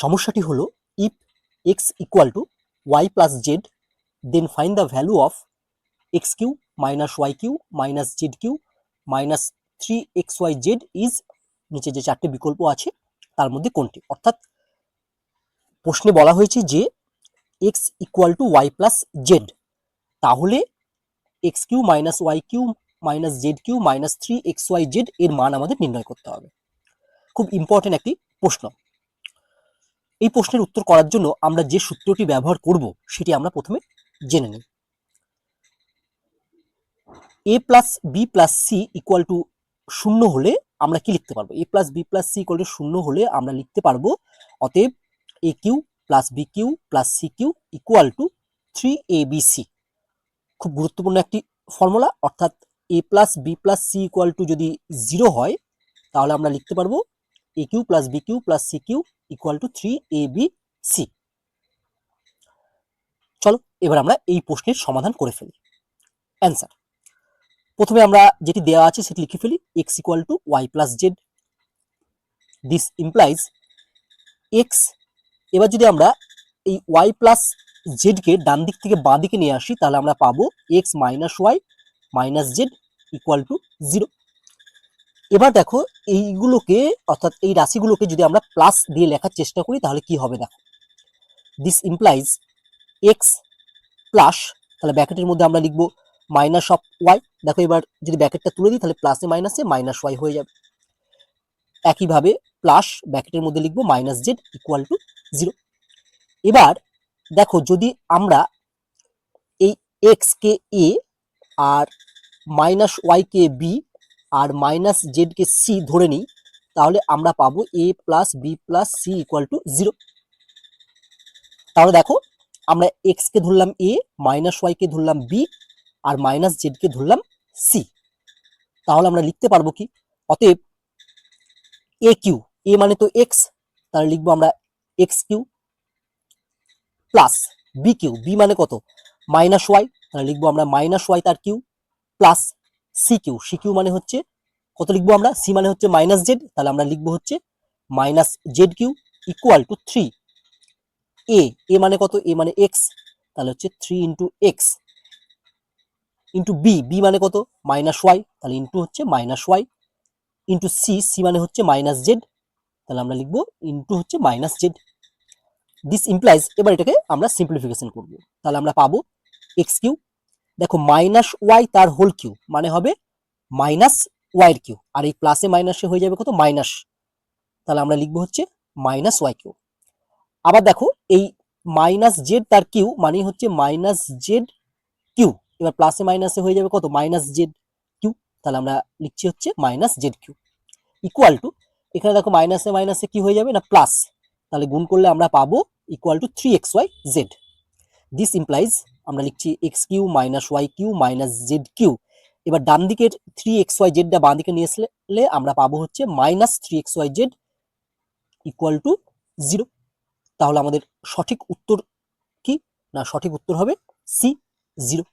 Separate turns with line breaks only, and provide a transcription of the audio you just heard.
সমস্যাটি হলো if x equal to y plus z then find the value of x cube minus y cube minus z cube minus three x y z is নিচে যে চারটে বিকল্প আছে, তার মধ্যে কোনটি? অর্থাৎ প্রশ্নে বলা হয়েছে যে x equal to y plus z তাহলে x cube minus y cube minus z cube minus three x y z এর মান আমাদের নির্ণয় করতে হবে। খুব ইম্পর্টেন্ট একটি প্রশ্ন। এই প্রশ্নের উত্তর করার জন্য আমরা যে সূত্রটি ব্যবহার করব সেটি আমরা প্রথমে জেনে নিই a plus b plus c equal to শূন্য হলে আমরা কি লিখতে পারব? A plus b plus c equal to শূন্য হলে আমরা লিখতে পারব, অতএব a cube plus b cube plus c cube equal to three a b c খুব গুরুত্বপূর্ণ একটি ফর্মুলা, অর্থাৎ a plus b plus c equal to যদি জিরো হয়, তাহলে আমরা লিখতে পারব a cube plus b cube plus c cube equal to three a b c চলো, এবার আমরা এই প্রশ্নের সমাধান করে ফেলি। অ্যান্সার প্রথমে আমরা যেটি দেওয়া আছে সেটি লিখে ফেলি x equal to y plus z this implies x এবার যদি আমরা এই ওয়াই প্লাস জেডকে ডান দিক থেকে বাঁ দিকে নিয়ে আসি, তাহলে আমরা পাবো x minus y minus z equal to zero এবার দেখো এইগুলোকে, অর্থাৎ এই রাশিগুলোকে যদি আমরা প্লাস দিয়ে লেখার চেষ্টা করি, তাহলে কি হবে দেখো? দিস ইমপ্লাইজ এক্স প্লাস তাহলে ব্যাকেটের মধ্যে আমরা লিখব মাইনাস অফ ওয়াই দেখো এবার যদি ব্যাকেটটা তুলে দিই, তাহলে প্লাসে মাইনাসে মাইনাস ওয়াই হয়ে যাবে। একইভাবে প্লাস ব্যাকেটের মধ্যে লিখব minus z equal to zero এবার দেখো যদি আমরা এই এক্স কে এ আর মাইনাস ওয়াই কে বি আর মাইনাস জেড কে সি ধরে নিই, তাহলে আমরা পাবো a plus b plus c equal to zero তাহলে দেখো, আমরা এক্স কে ধরলাম এ মাইনাস ওয়াই কে ধরলাম বি আর মাইনাস জেড কে ধরলাম সি তাহলে আমরা লিখতে পারব কি? অতএব এ কিউ এ মানে তো এক্স তাহলে লিখব আমরা x cube plus b cube b মানে কত? মাইনাস ওয়াই তাহলে লিখব আমরা মাইনাস ওয়াই তার cube plus c cube c cube মানে হচ্ছে, কত লিখব আমরা? সি মানে হচ্ছে মাইনাস জেড তাহলে আমরা লিখব হচ্ছে minus z cube equal to three a a মানে কত? এ মানে এক্স তাহলে হচ্ছে three into x into b b মানে কত? মাইনাস ওয়াই তাহলে ইন্টু হচ্ছে minus y into c c মানে হচ্ছে মাইনাস জেড তাহলে আমরা লিখব ইন্টু হচ্ছে মাইনাস জেড দিস ইমপ্লাইজ এবার এটাকে আমরা সিম্পলিফিকেশন করব। তাহলে আমরা পাবো এক্স কিউ দেখো মাইনাস ওয়াই তার হোল কিউ মানে হবে মাইনাস ওয়াইয়ের কিউ আর এই প্লাসে মাইনাসে হয়ে যাবে কত? মাইনাস তাহলে আমরা লিখব হচ্ছে মাইনাস ওয়াই কিউ আবার দেখো, এই মাইনাস জেড তার কিউ মানে হচ্ছে মাইনাস জেড কিউ এবার প্লাসে মাইনাসে হয়ে যাবে কত? মাইনাস জেড কিউ তাহলে আমরা লিখছি হচ্ছে minus z cube equal to এখানে দেখো মাইনাসে মাইনাসে কি হয়ে যাবে? না প্লাস তাহলে গুণ করলে আমরা পাবো equal to three x y z this implies আমরা লিখছি x cube minus y cube minus z cube এবার ডান দিকের থ্রি এক্স ওয়াই জেডটা বাঁ দিকে নিয়ে আসলে আমরা পাবো হচ্ছে minus three x y z equal to zero তাহলে আমাদের সঠিক উত্তর কি? না, সঠিক উত্তর হবে সি জিরো